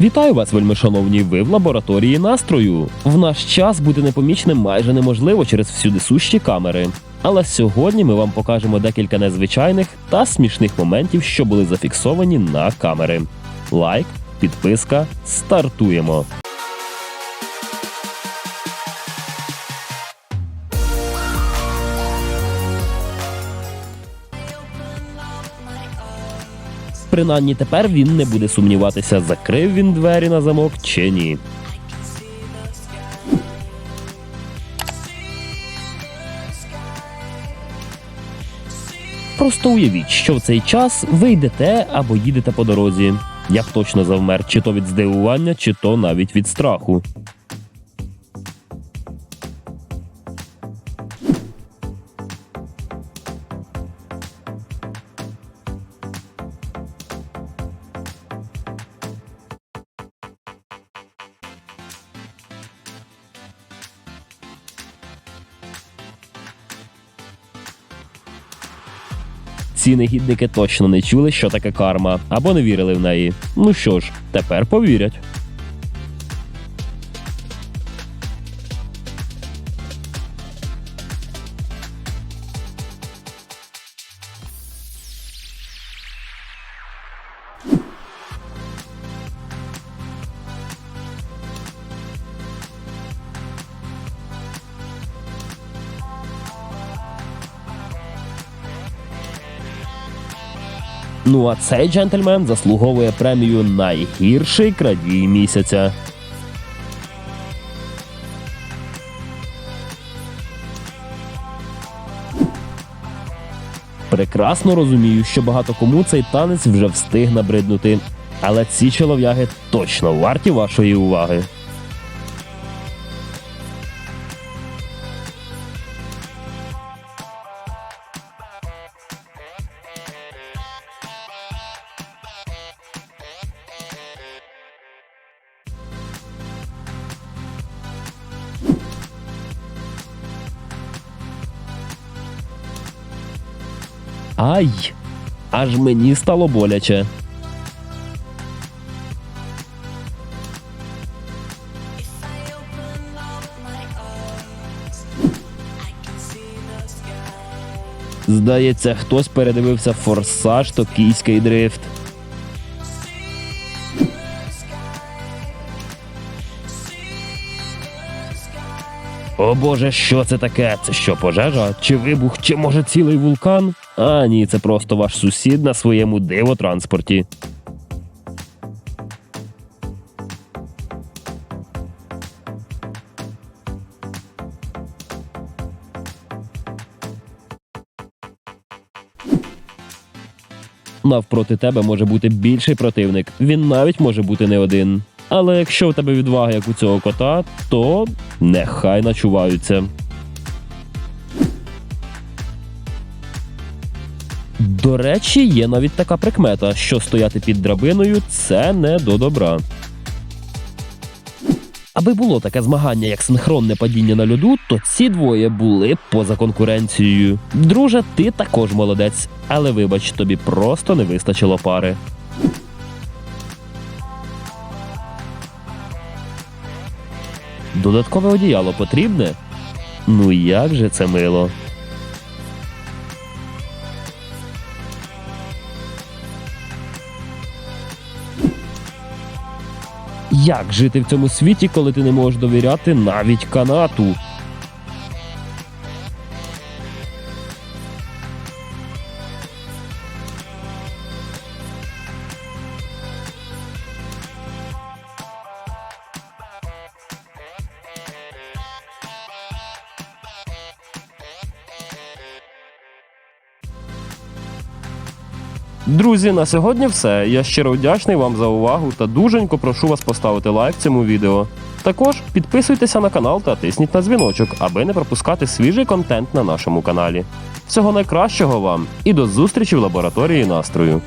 Вітаю вас, вельми шановні, ви в лабораторії настрою. В наш час бути непомічним майже неможливо через всюди сущі камери. Але сьогодні ми вам покажемо декілька незвичайних та смішних моментів, що були зафіксовані на камери. Лайк, підписка, стартуємо. Принаймні тепер він не буде сумніватися, закрив він двері на замок чи ні. Просто уявіть, що в цей час ви йдете або їдете по дорозі. Я б точно завмер, чи то від здивування, чи то навіть від страху. Ці негідники точно не чули, що таке карма, або не вірили в неї. Ну що ж, тепер повірять. Ну а цей джентльмен заслуговує премію найгірший крадій місяця. Прекрасно розумію, що багато кому цей танець вже встиг набриднути. Але ці чолов'яги точно варті вашої уваги. Ай! Аж мені стало боляче. Здається, хтось передивився форсаж токійський дрифт. О боже, що це таке? Це що, пожежа? Чи вибух, чи може цілий вулкан? А ні, це просто ваш сусід на своєму дивотранспорті. Навпроти тебе може бути більший противник. Він навіть може бути не один. Але якщо у тебе відвага, як у цього кота, то нехай начуваються. До речі, є навіть така прикмета, що стояти під драбиною це не до добра. Аби було таке змагання, як синхронне падіння на льоду, то ці двоє були поза конкуренцією. Друже, ти також молодець, але вибач, тобі просто не вистачило пари. Додаткове одіяло потрібне? Ну як же це мило. Як жити в цьому світі, коли ти не можеш довіряти навіть канату? Друзі, на сьогодні все. Я щиро вдячний вам за увагу та дуженько прошу вас поставити лайк цьому відео. Також підписуйтеся на канал та тисніть на дзвіночок, аби не пропускати свіжий контент на нашому каналі. Всього найкращого вам і до зустрічі в лабораторії настрою.